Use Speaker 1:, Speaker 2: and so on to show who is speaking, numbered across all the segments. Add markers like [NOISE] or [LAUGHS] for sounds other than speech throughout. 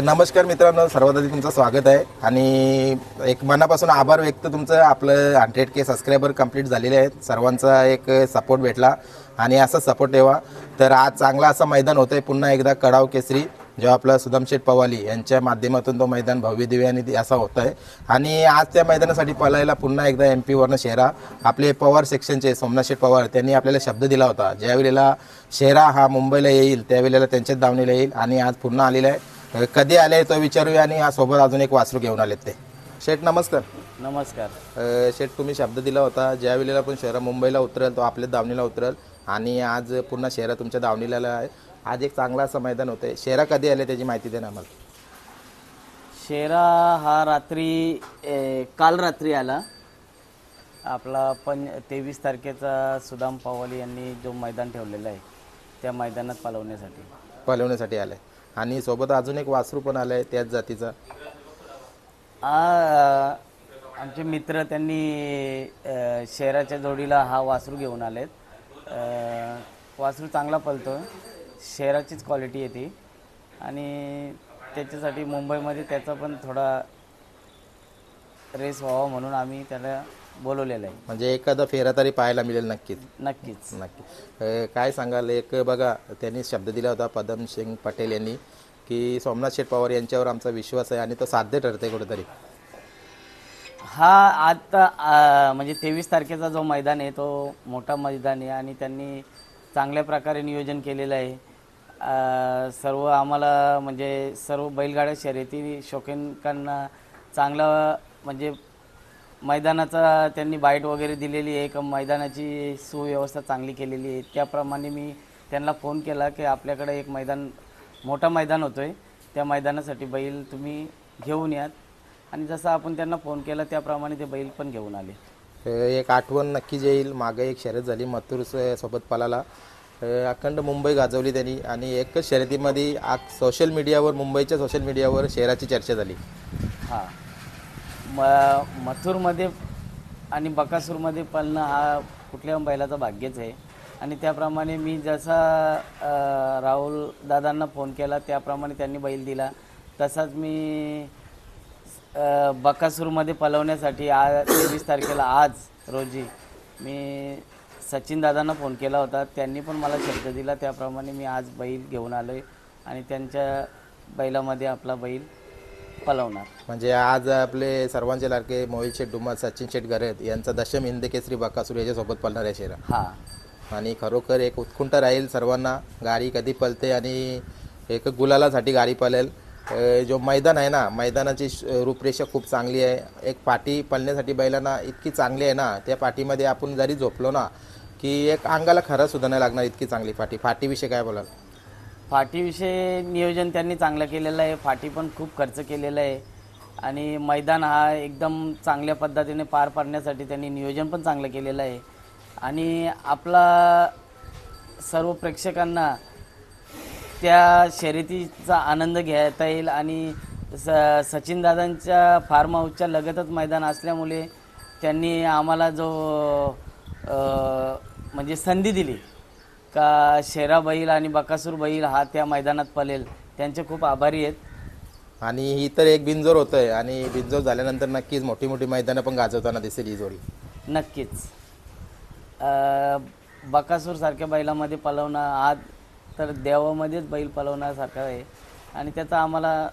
Speaker 1: नमस्कार मित्रांनो सर्वात आधी तुमचं स्वागत आहे. आणि एक मनापासून आभार व्यक्त तुमचं. आपलं हंड्रेड के सबस्क्रायबर कंप्लीट झालेले आहेत. सर्वांचा एक सपोर्ट भेटला आणि असा सपोर्ट ठेवा. तर आज चांगला असं मैदान होतं आहे पुन्हा एकदा कडाव केसरी जेव्हा आपला सुदामशेठ पवाली यांच्या माध्यमातून तो मैदान भव्य दिव्य आणि असा होत आहे आणि आज त्या मैदानासाठी पळायला पुन्हा एकदा एम पीवरनं शेरा आपले पवार सेक्शनचे सोमनाथ शेठ पवार त्यांनी आपल्याला शब्द दिला होता. ज्यावेळेला शेरा हा मुंबईला येईल त्यावेळेला त्यांच्याच दावणीला येईल आणि आज पुन्हा आलेला आहे. कधी आले तो विचारूया आणि आज सोबत अजून एक वासरू घेऊन आलेत ते. शेठ नमस्कार.
Speaker 2: नमस्कार.
Speaker 1: अ, शेठ तुम्ही शब्द दिला होता ज्या वेळेला पण शहरा मुंबईला उतरेल तो आपल्या दावणीला उतरेल आणि आज पुन्हा शहरा तुमच्या दावणीला आहे. आज एक चांगला असं मैदान होतं शेरा कधी आले त्याची माहिती द्या ना आम्हाला.
Speaker 2: शेरा हा रात्री ए, काल रात्री आला. आपला पं तेवीस तारखेचा सुदाम पवाली यांनी जो मैदान ठेवलेला आहे त्या मैदानात पालवण्यासाठी.
Speaker 1: पळवण्यासाठी आलाय. आणि सोबत अजून एक वासरू पण आलाय त्याच जातीचा.
Speaker 2: आमचे मित्र त्यांनी अ, जोडीला हा वासरू घेऊन आलेत. अ, वासरू चांगला पलतो शहराचीच क्वालिटी येते आणि त्याच्यासाठी मुंबईमध्ये त्याचा पण थोडा रेस व्हावा म्हणून आम्ही त्याला बोलवलेलं आहे.
Speaker 1: म्हणजे एखादा फेरा तरी पाहायला मिळेल नक्कीच.
Speaker 2: नक्कीच.
Speaker 1: नक्की. अ, काय सांगाल? एक बघा त्यांनी शब्द दिला होता पदम सिंग पटेल यांनी की सोमनाथ शेठ पवार यांच्यावर आमचा विश्वास आहे आणि तो साध्य ठरते कुठेतरी.
Speaker 2: हा आता आ, म्हणजे तेवीस तारखेचा जो मैदान आहे तो मोठा मैदान आहे आणि त्यांनी चांगल्या प्रकारे नियोजन केलेलं आहे. आ, सर्व आम्हाला म्हणजे सर्व बैलगाड्या शर्यती शौकीनकांना चांगलं म्हणजे मैदानाचा त्यांनी बाईट वगैरे दिलेली आहे का मैदानाची सुव्यवस्था चांगली केलेली आहे. त्याप्रमाणे मी त्यांना फोन केला की आपल्याकडे एक मैदान मोठा मैदान होतो आहे त्या मैदानासाठी बैल तुम्ही घेऊन यात आणि जसं आपण त्यांना फोन केला त्याप्रमाणे ते बैल पण घेऊन आले.
Speaker 1: एक आठवण नक्कीच येईल. मागे एक शर्यत झाली मथुर सोबत पलाला. अखंड मुंबई गाजवली त्यांनी. आणि एकच शर्यतीमध्ये आ सोशल मीडियावर मुंबईच्या सोशल मीडियावर शहराची चर्चा झाली.
Speaker 2: हां. म मथुरमध्ये आणि बकासूरमध्ये पळणं हा कुठल्या बैलाचा भाग्यच आहे. आणि त्याप्रमाणे मी जसा राहुल दादांना फोन केला त्याप्रमाणे त्यांनी बैल दिला. तसाच मी बकासूरमध्ये पलवण्यासाठी आज तेवीस तारखेला आज रोजी मी सचिन दादांना फोन केला होता. त्यांनी पण मला शब्द दिला. त्याप्रमाणे मी आज बैल घेऊन आलो आहे आणि त्यांच्या बैलामध्ये आपला बैल पलवणार.
Speaker 1: म्हणजे आज आपले सर्वांचे लाडके मोहित शेठ डुमा सचिन शेठ गरत यांचा दशम हिंद केसरी बकासूर याच्यासोबत पळणार आहे शेरा.
Speaker 2: हां.
Speaker 1: आणि खरोखर एक उत्कुंठ राहील सर्वांना. गाडी कधी पळते आणि एक गुलालासाठी गाडी पळेल. जो मैदान आहे ना मैदानाची रूपरेषा खूप चांगली आहे. एक पाठी पळण्यासाठी बैलांना इतकी चांगली आहे ना त्या पाठीमध्ये आपण जरी झोपलो ना की एक अंगाला खरं सुद्धा नाही लागणार इतकी चांगली पाठी फाटीविषयी काय बोलाल?
Speaker 2: फाटीविषयी नियोजन त्यांनी चांगलं केलेलं आहे. फाटी पण खूप खर्च केलेला आहे. आणि मैदान हा एकदम चांगल्या पद्धतीने पार पाडण्यासाठी त्यांनी नियोजन पण चांगलं केलेलं आहे. आणि आपला सर्व प्रेक्षकांना त्या शर्यतीचा आनंद घेता येईल आणि स सचिनदादांच्या फार्म हाऊसच्या लगतच मैदान असल्यामुळे त्यांनी आम्हाला जो म्हणजे संधी दिली. का शेरा बैल आणि बकासूर बैल हा त्या मैदानात पलेल त्यांचे खूप आभारी आहेत.
Speaker 1: आणि ही तर एक बिंजोर होतं आहे आणि बिंजोर झाल्यानंतर नक्कीच मोठी मोठी मैदानं पण गाजवताना दिसेल ही जोडी.
Speaker 2: नक्कीच. अ, बकासूरसारख्या बैलामध्ये पलवणं आज तर देवामध्येच बैल पलवण्यासारखं आहे. आणि त्याचा आम्हाला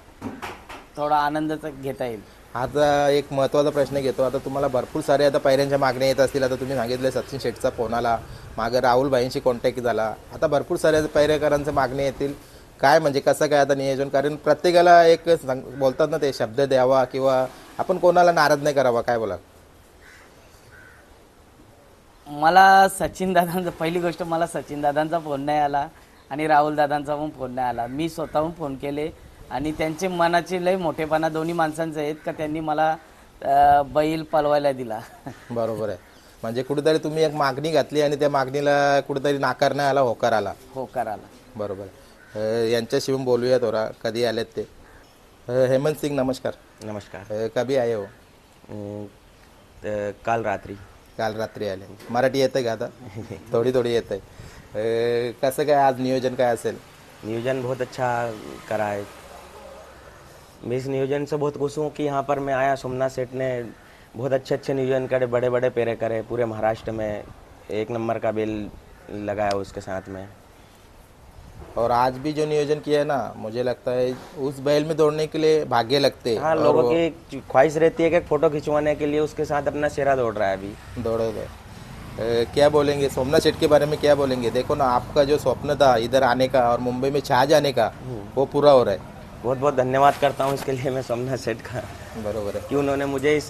Speaker 2: थोडा आनंदच घेता येईल.
Speaker 1: आता एक महत्त्वाचा प्रश्न घेतो. आता तुम्हाला भरपूर सारे आता पायऱ्यांच्या मागण्या येत असतील. आता तुम्ही सांगितलं सचिन शेठचा फोन आला. मागं राहुलबाईंशी कॉन्टॅक्ट झाला. आता भरपूर साऱ्या पायरेकरांच्या मागण्या येतील. काय म्हणजे कसं काय आता नियोजन? कारण प्रत्येकाला एक सांग बोलतात ना ते शब्द द्यावा किंवा आपण कोणाला नाराज नाही करावा. काय बोला
Speaker 2: मला सचिन दादांचा पहिली गोष्ट मला सचिन दादांचा फोन नाही आला आणि राहुल दादांचा पण फोन नाही आला. मी स्वतःहून फोन केले. आणि त्यांचे मनाचे लय मोठेपणा दोन्ही माणसांचे आहेत का त्यांनी मला अ, बैल पलवायला दिला. [LAUGHS]
Speaker 1: बरोबर आहे. म्हणजे कुठेतरी तुम्ही एक मागणी घातली आणि त्या मागणीला कुठेतरी नाकार नाही आला होकार आला.
Speaker 2: हो कराला
Speaker 1: बरोबर अ, यांच्याशी पण बोलूया थोडा कधी आलेत ते. अ, हेमंत सिंग नमस्कार.
Speaker 3: नमस्कार.
Speaker 1: अ, कभी आए हो?
Speaker 3: अं, त- काल रात्री.
Speaker 1: काल रात्री आले. मराठी येतं का आता? थोडी थोडी येत आहे कसं काय आज नियोजन काय असेल?
Speaker 3: नियोजन बहुत अच्छा करा है मैं इस नियोजन से बहुत खुश हूँ कि यहाँ पर मैं आया सोमनाथ सेठ ने बहुत अच्छे अच्छे नियोजन करे बड़े बड़े पेरे करे पूरे महाराष्ट्र में एक नंबर का बेल लगाया उसके साथ में।
Speaker 1: और आज भी जो नियोजन किया है ना मुझे लगता है उस बैल में दौड़ने के लिए भाग्य लगते हैं।
Speaker 3: हाँ लोगों
Speaker 1: वो
Speaker 3: की ख्वाहिश रहती है कि फ़ोटो खिंचवाने के लिए उसके साथ अपना शेरा दौड़ रहा है अभी।
Speaker 1: दौड़ोगे अ, क्या बोलेंगे? सोमनाथ सेठ के बारे में क्या बोलेंगे? देखो ना आपका जो स्वप्न था इधर आने का और मुंबई में छा जाने का वो पूरा हो रहा है।
Speaker 3: बहुत बहुत धन्यवाद करता हूँ इसके लिए मैं सोमनाथ सेठ का।
Speaker 1: बरोबर है।
Speaker 3: कि उन्होंने मुझे इस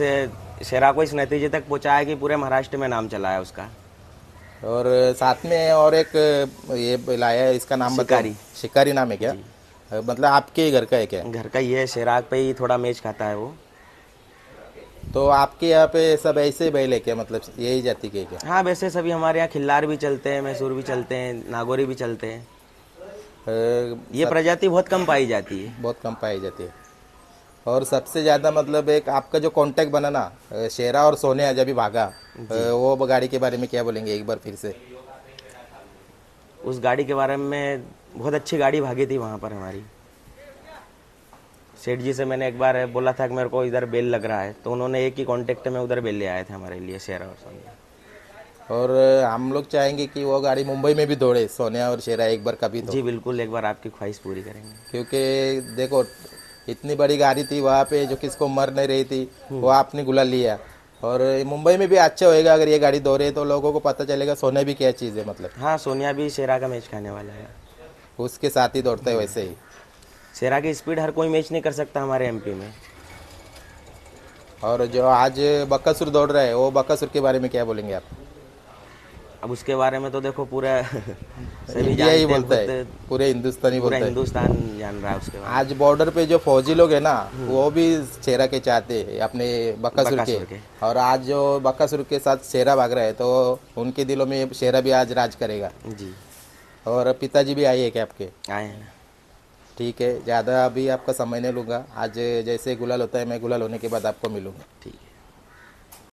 Speaker 3: शेरा को इस नतीजे तक पहुँचाया कि पूरे महाराष्ट्र में नाम चलाया उसका।
Speaker 1: और साथ में और एक ये लाया है इसका नाम
Speaker 3: शिकारी।
Speaker 1: शिकारी नाम है क्या? मतलब आपके घर का है क्या?
Speaker 3: घर का ये है शेराग पे ही थोड़ा मैच खाता है वो।
Speaker 1: तो आपके यहाँ पे सब ऐसे बैल है क्या? मतलब यही जाति के क्या?
Speaker 3: हाँ वैसे सभी हमारे यहाँ खिल्लार भी चलते हैं मैसूर भी चलते हैं नागौरी भी चलते हैं। ये प्रजाति बहुत कम पाई जाती है।
Speaker 1: बहुत कम पाई जाती है। और सबसे ज़्यादा मतलब एक आपका जो कांटेक्ट बना ना शेरा और सोनिया जब भी भागा वो गाड़ी के बारे में क्या बोलेंगे एक बार फिर से?
Speaker 3: उस गाड़ी के बारे में बहुत अच्छी गाड़ी भागी थी वहाँ पर हमारी। सेठ जी से मैंने एक बार बोला था कि मेरे को इधर बेल लग रहा है तो उन्होंने एक ही कांटेक्ट में उधर बेल ले आए थे हमारे लिए शेरा और सोनिया
Speaker 1: और हम लोग चाहेंगे कि वो गाड़ी मुंबई में भी दौड़े सोनिया और शेरा एक बार कभी तो
Speaker 3: जी बिल्कुल एक बार आपकी ख्वाहिश पूरी करेंगे।
Speaker 1: क्योंकि देखो इतनी बड़ी गाड़ी थी वहाँ पे जो किसको मर नहीं रही थी वो आपने गुला लिया। और मुंबई में भी अच्छा होएगा अगर ये गाड़ी दौड़े तो लोगों को पता चलेगा सोनिया भी क्या चीज़ है मतलब।
Speaker 3: हाँ सोनिया भी शेरा का मैच खाने वाला है।
Speaker 1: उसके साथ ही दौड़ता है वैसे ही।
Speaker 3: शेरा की स्पीड हर कोई मैच नहीं कर सकता हमारे एमपी में।
Speaker 1: और जो आज बक्कासुर दौड़ रहा है वो बक्कासुर के बारे में क्या बोलेंगे आप?
Speaker 3: अब उसके बारे में तो देखो पूरा [LAUGHS] सभी
Speaker 1: इंडिया ही
Speaker 3: हैं,
Speaker 1: बोलता है। पूरे हिंदुस्तानी बोलता है।
Speaker 3: हिंदुस्तान जान रहा है उसके बारे
Speaker 1: आज बॉर्डर पे जो फौजी लोग है ना वो भी शेरा के चाहते हैं अपने बक्कासुर के।
Speaker 3: के।
Speaker 1: और आज जो बक्कासुर के साथ शेरा भाग रहा है तो उनके दिलों में शेरा भी आज राज करेगा।
Speaker 3: जी।
Speaker 1: और पिताजी भी आए है क्या आपके?
Speaker 3: आए हैं।
Speaker 1: ठीक है ज़्यादा अभी आपका समय नहीं लूँगा। आज जैसे गुलाल होता है मैं गुलाल होने के बाद आपको मिलूँगा।
Speaker 3: ठीक है।